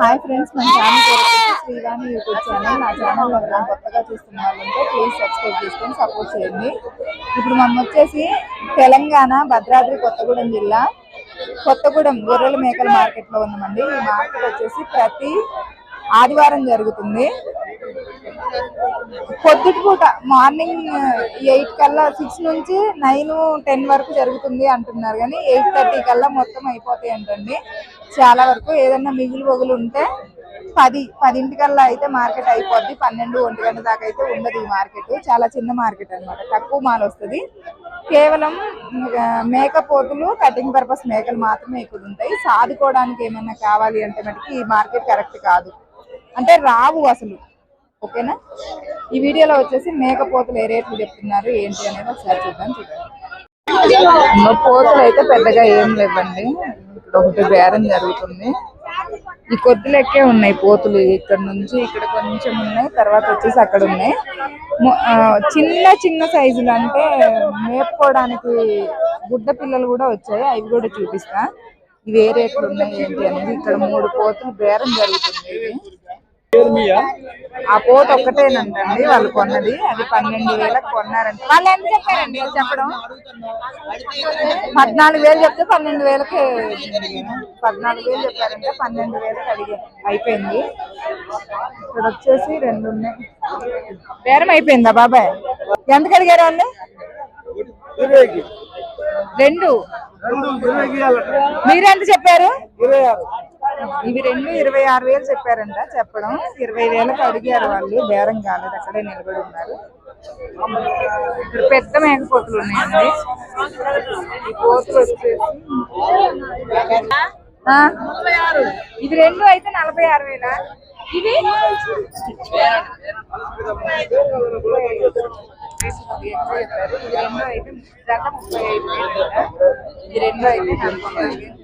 Hi friends మన channel పేరు Srivani YouTube channel. నా ఛానల్ ఎవరైనా కొత్తగా చూస్తున్న వాళ్ళంటే ప్లీజ్ సబ్స్క్రైబ్ చేసుకొని సపోర్ట్ చేయండి. ఇప్పుడు మనం వచ్చేసి తెలంగాణ భద్రాద్రి కొత్తగూడెం జిల్లా. కొత్తగూడెం గొర్రెల మేకల మార్కెట్లో ఉన్నామండి. ఈ మార్కెట్ వచ్చేసి ప్రతి ఆదివారం జరుగుతుంది. పొద్దుటి పూట మార్నింగ్ ఎయిట్ కల్లా సిక్స్ నుంచి నైన్ టెన్ వరకు జరుగుతుంది అంటున్నారు. కానీ ఎయిట్ థర్టీ కల్లా మొత్తం అయిపోతాయి అంటండి చాలా వరకు ఏదన్నా మిగులు పొగులు ఉంటే పది పదింటికల్లా అయితే మార్కెట్ అయిపోద్ది. పన్నెండు ఒంటి గంట దాకా అయితే ఉండదు ఈ మార్కెట్. చాలా చిన్న మార్కెట్ అన్నమాట. తక్కువ మాల్ వస్తుంది. కేవలం మేక పోతులు కటింగ్ పర్పస్ మేకలు మాత్రమే ఇక్కడ ఉంటాయి. సాదుకోవడానికి ఏమన్నా కావాలి అంటే మటుకు ఈ మార్కెట్ కరెక్ట్ కాదు. అంటే రావు అసలు. ఓకేనా? ఈ వీడియోలో వచ్చేసి మేకపోతలు ఏ రేట్లు చెప్తున్నారు ఏంటి అనేది ఒకసారి చూద్దాం చూడండి పోతలు పోతులు అయితే పెద్దగా ఏం లేవండి. ఇక్కడ ఒకటి బేరం జరుగుతుంది. ఈ కొద్ది లెక్కే ఉన్నాయి పోతులు ఇక్కడ నుంచి ఇక్కడ కొంచెం ఉన్నాయి తర్వాత వచ్చేసి అక్కడ ఉన్నాయి. చిన్న చిన్న సైజులు అంటే మేపుకోవడానికి గుడ్డ పిల్లలు కూడా వచ్చాయి అవి కూడా చూపిస్తా. ఇవి ఏ రేట్లు ఉన్నాయి ఏంటి అనేది. ఇక్కడ మూడు పోతులు బేరం జరుగుతుంది. ఆ పోత ఒక్కటేనంటండి వాళ్ళు కొన్నది. అది పన్నెండు వేలకు కొన్నారంట. వాళ్ళు ఎంత చెప్పారండి? చెప్పడం? పద్నాలుగు వేలు చెప్తే పన్నెండు వేలకి పద్నాలుగు వేలు చెప్పారంటే పన్నెండు వేలకి అడిగా అయిపోయింది. ఇక్కడ వచ్చేసి రెండు ఉన్నాయి. బేరం అయిపోయిందా బాబాయ్? ఎంతకు అడిగారు వాళ్ళు? రెండు. మీరెంత చెప్పారు? ఇవి రెండు ఇరవై ఆరు వేలు చెప్పారంట చెప్పడం. ఇరవై వేలకు అడిగారు వాళ్ళు బేరం కాలేదు అక్కడే నిలబడి ఉన్నారు. ఇక్కడ పెద్ద మేకపోతులు ఉన్నాయండి. ఈ కోతులు వచ్చేసి ఇది రెండు అయితే నలభై ఆరు వేల? ఇవి? ఇది రెండు అయితే ముప్పై ఐదు వేలు ఇది రెండు అయితే నలభై వేలు.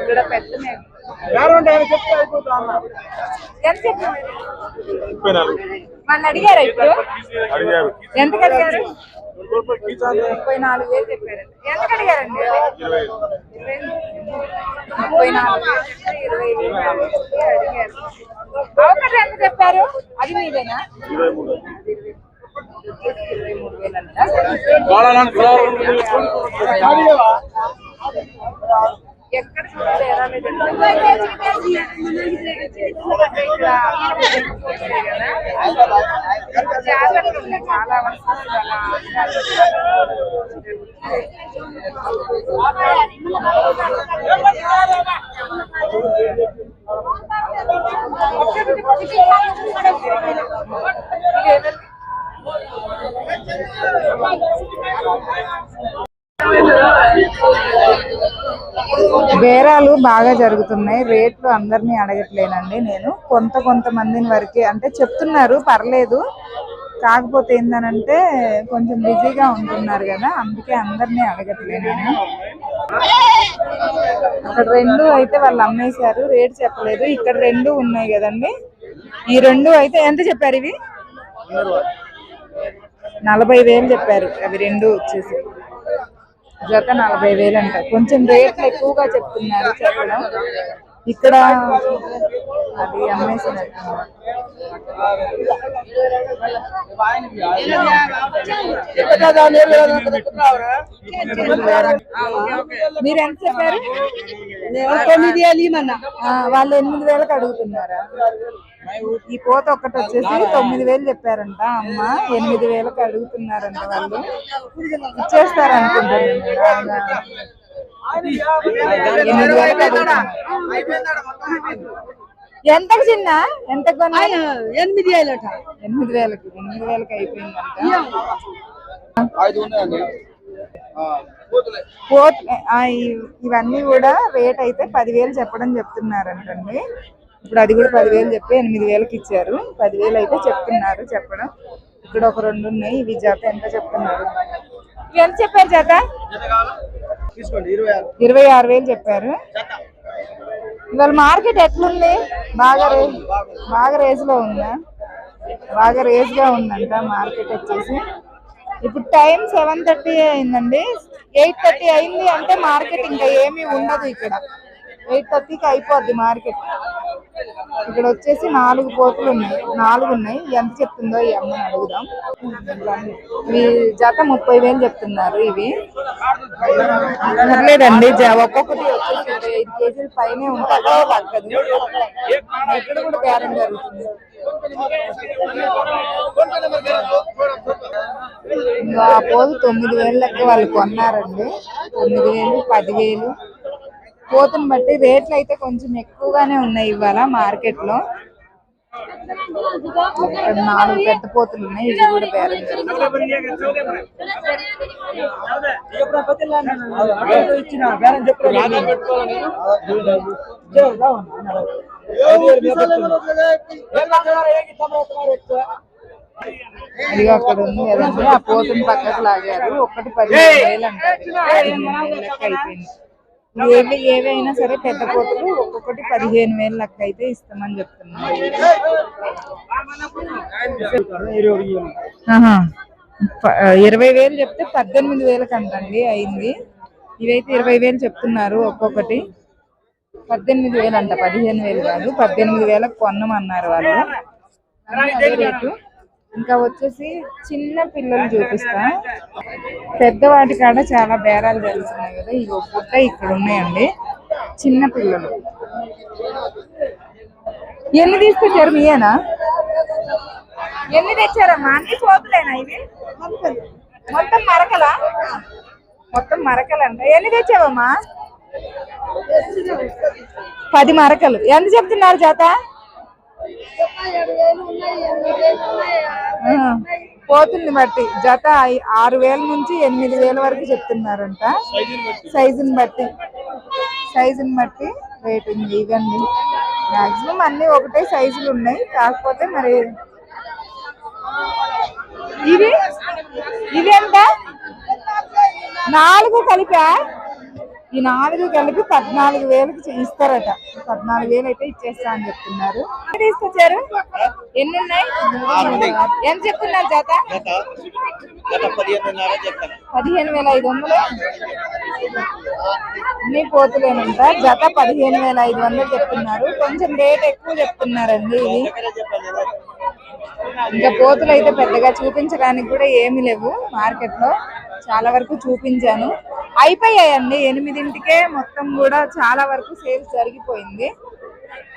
ఇక్కడ పెద్ద మేక. ఎంత చెప్పారు? మన అడిగారా ఇప్పుడు? అడిగారు. ఎంత అడిగారు ముప్పై నాలుగు వేలు చెప్పారు. ఎంత అడిగారండి ముప్పై నాలుగు ఇరవై అడిగారు. ఎంత చెప్పారు? అది మీదేనా? ఇరవై మూడు. వేలు అంట ఎక్కడ చూడాలి ఎలా లేదంటే జాగ్రత్తలు ఉన్నాయి చాలా వరకు బేరాలు బాగా జరుగుతున్నాయి. రేట్లు అందరినీ అడగట్లేనండి నేను. కొంత కొంతమందిని వరకే అంటే చెప్తున్నారు పర్లేదు. కాకపోతే ఏందనంటే కొంచెం బిజీగా ఉంటున్నారు కదా అందుకే అందరినీ అడగట్లేదు నేను. అక్కడ రెండు అయితే వాళ్ళు అమ్మేశారు రేట్ చెప్పలేదు. ఇక్కడ రెండు ఉన్నాయి కదండి. ఈ రెండు అయితే ఎంత చెప్పారు ఇవి? నలభై వేలు చెప్పారు. అవి రెండు వచ్చేసి. జత నలభై వేలు అంట. కొంచెం రేట్లు ఎక్కువగా చెప్తున్నారు చెప్పడం. ఇక్కడ అది మీరు ఎంత చెప్పారు? తొమ్మిది వేలు ఇమ్మన్నా. ఆ, వాళ్ళు ఎనిమిది వేలకు అడుగుతున్నారా? ఈ పోత ఒక్కటి వచ్చేసి తొమ్మిది వేలు చెప్పారంట. అమ్మ ఎనిమిది వేలకు అడుగుతున్నారంట వాళ్ళు. ఇచ్చేస్తారు ఎంతకు చిన్న? కొన్నారు? ఎనిమిది వేలట. ఎనిమిది వేలకి ఎనిమిది వేలకి ఇ- ఇవన్నీ కూడా రేట్ అయితే పదివేలు చెప్పడం చెప్తున్నారంటండి. ఇప్పుడు అది కూడా పదివేలు చెప్పి ఎనిమిది వేలకి ఇచ్చారు. పదివేలు అయితే చెప్తున్నారు చెప్పడం. ఇక్కడ ఒక రెండు ఉన్నాయి. ఇవి జత ఎంత చెప్తున్నారు? ఎంత చెప్పారు జత? ఇరవై ఆరు. వేలు చెప్పారు. ఇవాళ మార్కెట్ ఎట్లుంది? బాగా రే బాగా రేజ్లో ఉందా? బాగా రేజ్గా ఉందంట మార్కెట్ వచ్చేసి. ఇప్పుడు టైం సెవెన్ థర్టీ అయిందండి. ఎయిట్ థర్టీ అయింది అంటే మార్కెట్ ఇంకా ఏమీ ఉండదు ఇక్కడ. ఎయిట్ థర్టీకి అయిపోద్ది మార్కెట్. ఇక్కడ వచ్చేసి నాలుగు పోతులు ఉన్నాయి. నాలుగు ఉన్నాయి. ఎంత చెప్తుందో ఈ అమ్మని అడుగుదాం. ఈ జత ముప్పై వేలు చెప్తున్నారు ఇవి. పర్లేదండి జ- ఒక్కొక్కటి వచ్చేసి ఇరవై ఐదు కేజీల పైనే ఉంటుందో తగ్గదు ఇక్కడ కూడా బేరం జరుగుతుంది. ఇంకా ఆ పోదు తొమ్మిది వేలు లెక్క వాళ్ళు కొన్నారండి. తొమ్మిది వేలు పదివేలు. పోతుని బట్టి రేట్లు అయితే కొంచెం ఎక్కువగానే ఉన్నాయి ఇవాళ మార్కెట్లో నాలుగు పెద్ద పోతులు ఉన్నాయి ఇవి కూడా బేరం జరుగుతుంది అక్కడ ఉంది కదండి ఆ పోతుని పక్కకు లాగారు. ఒక్కటి పదిహేను వేలు అంటారు. లెక్క అయిపోయింది. ఏవి ఏవైనా సరే పెద్ద కోతలు ఒక్కొక్కటి పదిహేను వేలు లెక్క అయితే ఇస్తామని చెప్తున్నారు. ఇరవై వేలు చెప్తే పద్దెనిమిది వేలకు అంటండి అయింది. ఇవైతే ఇరవై వేలు చెప్తున్నారు ఒక్కొక్కటి. పద్దెనిమిది వేలు అంట పదిహేను వేలు కాదు పద్దెనిమిది వేలకు కొన్నమన్నారు వాళ్ళు. అదే రేటు. ఇంకా వచ్చేసి చిన్న పిల్లలు చూపిస్తా. పెద్దవాటి కాడ చాలా బేరాలు తెలుస్తున్నాయి కదా ఈ ఒక్కొక్క ఇక్కడ ఉన్నాయండి. చిన్న పిల్లలు. ఎన్ని తీసుకొచ్చారు మీయేనా? ఎన్ని తెచ్చారమ్మా? అన్ని పోతులేనా ఇవి? మొత్తం మరకలా? మొత్తం మరకలంట. ఎన్ని తెచ్చావమ్మా? పది మరకలు. ఎంత చెప్తున్నారు జాత? పోతుంది బట్టి జత ఆరు వేల నుంచి ఎనిమిది వేల వరకు చెప్తున్నారంట. సైజుని బట్టి. సైజుని బట్టి రేట్ ఉంది ఇవన్నీ. మాక్సిమం అన్ని ఒకటే సైజులు ఉన్నాయి. కాకపోతే మరి ఇది? ఇది ఎంత? నాలుగు కలిపా ఈ నాలుగు కలిపి పద్నాలుగు వేలకు ఇస్తారట. పద్నాలుగు వేలు అయితే ఇచ్చేస్తా అని చెప్తున్నారు. తీసుకొచ్చారు? ఎన్ని ఉన్నాయి ఎంత చెప్తున్నారు జాత? గత గత పదిహేనున్నర చెప్తాను. పదిహేను వేల ఐదు వందలు. అన్ని పోతులేనంట జత పదిహేను వేల ఐదు వందలు చెప్తున్నారు. కొంచెం రేట్ ఎక్కువ చెప్తున్నారండి. కదా. ఇంకా పోతులు అయితే పెద్దగా చూపించడానికి కూడా ఏమీ లేవు మార్కెట్లో చాలా వరకు చూపించాను. అయిపోయాయండి. ఎనిమిదింటికే మొత్తం కూడా చాలా వరకు సేల్స్ జరిగిపోయింది.